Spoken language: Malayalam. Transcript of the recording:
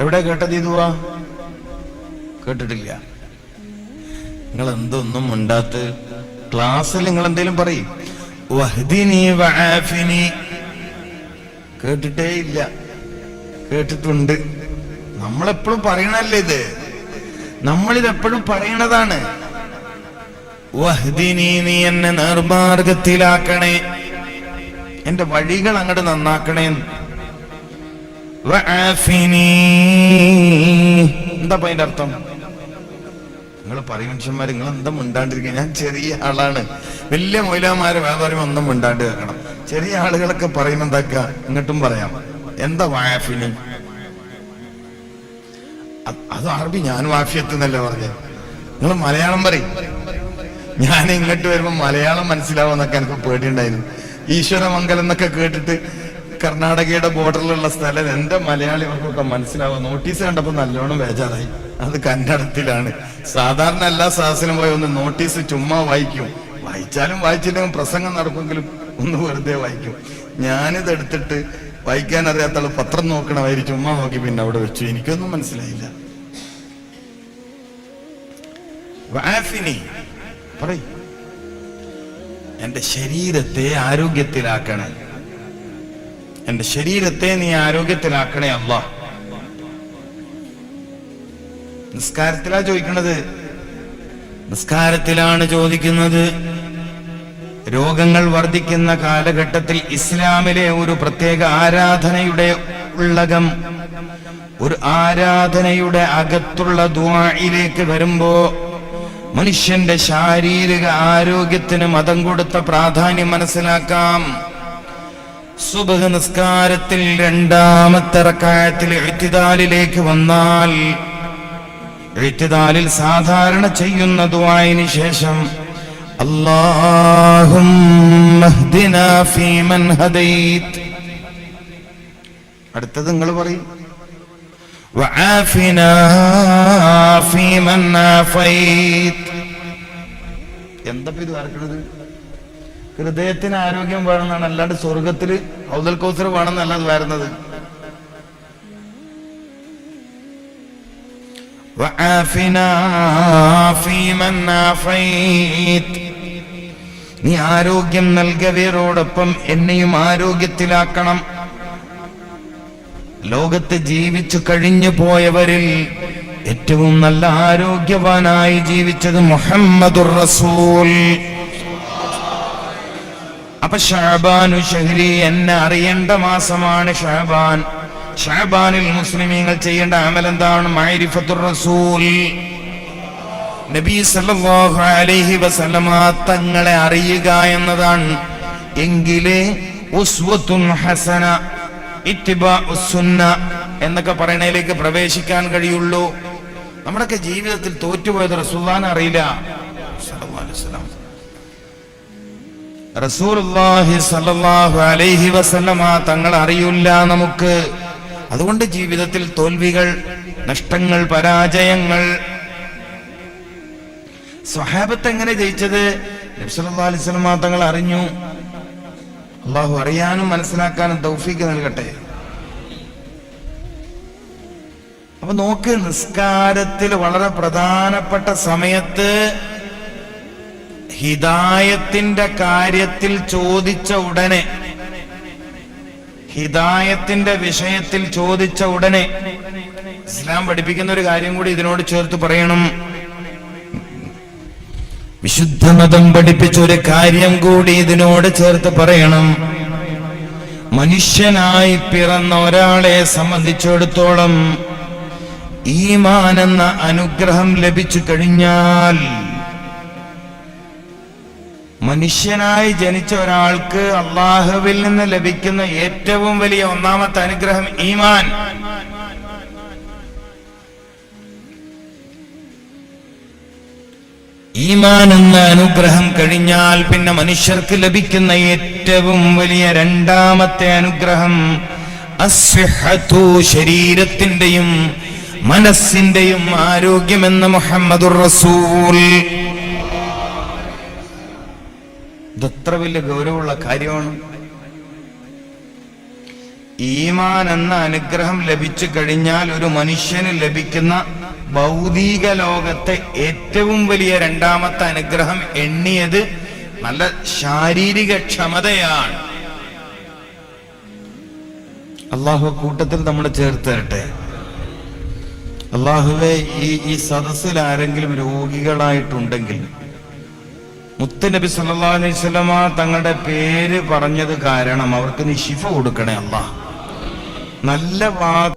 എവിടെ കേട്ടത് ഈ ദുവാ കേട്ടിട്ടില്ല. നിങ്ങൾ എന്തൊന്നും ഉണ്ടാത്ത ക്ലാസ്സിൽ നിങ്ങൾ എന്തെങ്കിലും പറയും കേട്ടിട്ടേ ഇല്ല. കേട്ടിട്ടുണ്ട്. നമ്മളെപ്പോഴും പറയണല്ലേ ഇത്? നമ്മളിതെപ്പോഴും പറയണതാണ്. വഹ്ദിനി നീ എന്നെ നേർമാർഗത്തിലാക്കണേ. എന്റെ വഴികൾ അങ്ങോട്ട് നന്നാക്കണേ. എന്താ അതിന്റെ അർത്ഥം? നിങ്ങൾ പറയും മനുഷ്യന്മാർ നിങ്ങൾ എന്താ മിണ്ടാണ്ടിരിക്കുക ഞാൻ ചെറിയ ആളാണ്. വലിയ മൊയിലാമാര് വ്യാപാരം ഒന്നും മിണ്ടാണ്ട് കേൾക്കണം. ചെറിയ ആളുകളൊക്കെ പറയും എന്താക്കുക ഇങ്ങോട്ടും പറയാം. എന്താ വാഫിനി അത് അറബി ഞാൻ വാഫിയത്ത് എന്നല്ലേ പറഞ്ഞത് നിങ്ങൾ മലയാളം പറയും. ഞാൻ ഇങ്ങോട്ട് വരുമ്പോൾ മലയാളം മനസ്സിലാവുമെന്നൊക്കെ എനിക്ക് പേടിയുണ്ടായിരുന്നു. ഈശ്വരമംഗലം എന്നൊക്കെ കേട്ടിട്ട് കർണാടകയുടെ ബോർഡറിലുള്ള സ്ഥലം. എന്റെ മലയാളികൾക്കൊക്കെ മനസ്സിലാവും നോട്ടീസ് കണ്ടപ്പോ നല്ലോണം ബേജാറായി. അത് കന്നഡത്തിലാണ് സാധാരണ എല്ലാ സാഹസിനും പോയി ഒന്ന് നോട്ടീസ് ചുമ്മാ വായിക്കും. വായിച്ചാലും വായിച്ചില്ലെങ്കിൽ പ്രസംഗം നടക്കുമെങ്കിലും ഒന്ന് വെറുതെ വായിക്കും. ഞാനിത് എടുത്തിട്ട് വായിക്കാൻ അറിയാത്ത ആൾ പത്രം നോക്കണമായി ചുമ്മാ നോക്കി പിന്നെ അവിടെ വെച്ചു. എനിക്കൊന്നും മനസ്സിലായില്ല. വാഫിനി പറയ്. എന്റെ ശരീരത്തെ ആരോഗ്യത്തിലാക്കണേ. എന്റെ ശരീരത്തെ നീ ആരോഗ്യത്തിലാക്കണേ അല്ല നിസ്കാരത്തിലാ ചോദിക്കണത്? നിസ്കാരത്തിലാണ് ചോദിക്കുന്നത്. രോഗങ്ങൾ വർദ്ധിക്കുന്ന കാലഘട്ടത്തിൽ ഇസ്ലാമിലെ ഒരു പ്രത്യേക ആരാധനയുടെ ഉള്ളകം ഒരു ആരാധനയുടെ അകത്തുള്ള ദുആയിലേക്ക് വരുമ്പോ മനുഷ്യന്റെ ശാരീരിക ആരോഗ്യത്തിന് മതം കൊടുത്ത പ്രാധാന്യം മനസ്സിലാക്കാം സുബഹ നിസ്കാരത്തിൽ രണ്ടാമത്തെ റക്കായത്തിൽ എഴുത്തിദാലിലേക്ക് വന്നാൽ എഴുത്തിദാലിൽ സാധാരണ ചെയ്യുന്ന ദുആയിന് ശേഷം അല്ലാഹും ഫീമൻ ഹദൈത് അടുത്തത് നിങ്ങൾ പറയും وعافنا فيمن عافيت എന്തപ്പോ ഇത് വരക്കണത്? ഹൃദയത്തിന് ആരോഗ്യം വേണമെന്നാണ് അല്ലാണ്ട് സ്വർഗത്തിൽ ഔദൽ കൗസർ വേണമെന്നല്ല അത് വരുന്നത്. നീ ആരോഗ്യം നൽകവരോടൊപ്പം എന്നെയും ആരോഗ്യത്തിലാക്കണം. ലോകത്ത് ജീവിച്ചു കഴിഞ്ഞു പോയവരിൽ ഏറ്റവും നല്ല ആരോഗ്യവാനായി ജീവിച്ചത് മുഹമ്മദുർ റസൂൽ. അപ്പൊ ഷാബാനു ഷഹരി എന്നെ അറിയേണ്ട മാസമാണ് ഷാബാൻ. ഷാബാനിൽ മുസ്ലിമീങ്ങൾ ചെയ്യേണ്ട അമലെന്താണ്? മൈരിഫത്തുർ റസൂൽ. നബി സല്ലല്ലാഹു അലൈഹി വസല്ലമ തങ്ങളെ അറിയുക എന്നതാണ്. എങ്കിലേ ഉസ്വത്തുൻ ഹസന ഇത്തിബാഉ സുന്ന എന്നൊക്കെ പറയണയിലേക്ക് പ്രവേശിക്കാൻ കഴിയുള്ളൂ. നമ്മുടെയൊക്കെ ജീവിതത്തിൽ തോറ്റുപോയത് റസൂല്ലാൻ അറിയില്ല. തങ്ങൾ അറിയില്ല നമുക്ക്. അതുകൊണ്ട് ജീവിതത്തിൽ തോൽവികൾ നഷ്ടങ്ങൾ പരാജയങ്ങൾ. സ്വഹാബത്ത് എങ്ങനെ ജയിച്ചത്? നബി അലൈഹി വസല്ലമ തങ്ങൾ അറിഞ്ഞു. അള്ളാഹു അറിയാനും മനസ്സിലാക്കാനും തൗഫീക്ക് നൽകട്ടെ. അപ്പൊ നോക്ക് നിസ്കാരത്തിൽ വളരെ പ്രധാനപ്പെട്ട സമയത്ത് ഹിതായത്തിന്റെ കാര്യത്തിൽ ചോദിച്ച ഉടനെ ഹിതായത്തിന്റെ വിഷയത്തിൽ ചോദിച്ച ഉടനെ ഇസ്ലാം പഠിപ്പിക്കുന്ന ഒരു കാര്യം കൂടി ഇതിനോട് ചേർത്ത് പറയണം. വിശുദ്ധ മതം പഠിപ്പിച്ച ഒരു കാര്യം കൂടി ഇതിനോട് ചേർത്ത് പറയണം. മനുഷ്യനായി പിറന്ന ഒരാളെ സംബന്ധിച്ചിടത്തോളം ഈമാൻ എന്ന അനുഗ്രഹം ലഭിച്ചു കഴിഞ്ഞാൽ മനുഷ്യനായി ജനിച്ച ഒരാൾക്ക് അള്ളാഹുവിൽ നിന്ന് ലഭിക്കുന്ന ഏറ്റവും വലിയ ഒന്നാമത്തെ അനുഗ്രഹം ഈമാൻ. ഈമാൻ എന്ന അനുഗ്രഹം കഴിഞ്ഞാൽ പിന്നെ മനുഷ്യർക്ക് ലഭിക്കുന്ന ഏറ്റവും വലിയ രണ്ടാമത്തെ അനുഗ്രഹം അസ്വഹത്തു ശരീരത്തിന്റെയും മനസ്സിന്റെയും ആരോഗ്യമെന്ന് മുഹമ്മദുർ റസൂൽ. ഇതത്ര വലിയ ഗൗരവമുള്ള കാര്യമാണ്. ഈമാൻ എന്ന അനുഗ്രഹം ലഭിച്ചു കഴിഞ്ഞാൽ ഒരു മനുഷ്യന് ലഭിക്കുന്ന ഭൗതിക ലോകത്തെ ഏറ്റവും വലിയ രണ്ടാമത്തെ അനുഗ്രഹം എണ്ണിയത് നല്ല ശാരീരിക ക്ഷമതയാണ്. അള്ളാഹു കൂട്ടത്തിൽ നമ്മൾ ചേർത്ത് തരട്ടെ. അള്ളാഹുവെ ഈ ഈ സദസ്സിൽ ആരെങ്കിലും രോഗികളായിട്ടുണ്ടെങ്കിൽ മുത്തനബി സല്ലാ അലൈഹി തങ്ങളുടെ പേര് പറഞ്ഞത് കാരണം അവർക്ക് നീ ശിഫ കൊടുക്കണേ അള്ളാഹ്. നല്ല വാക്ക്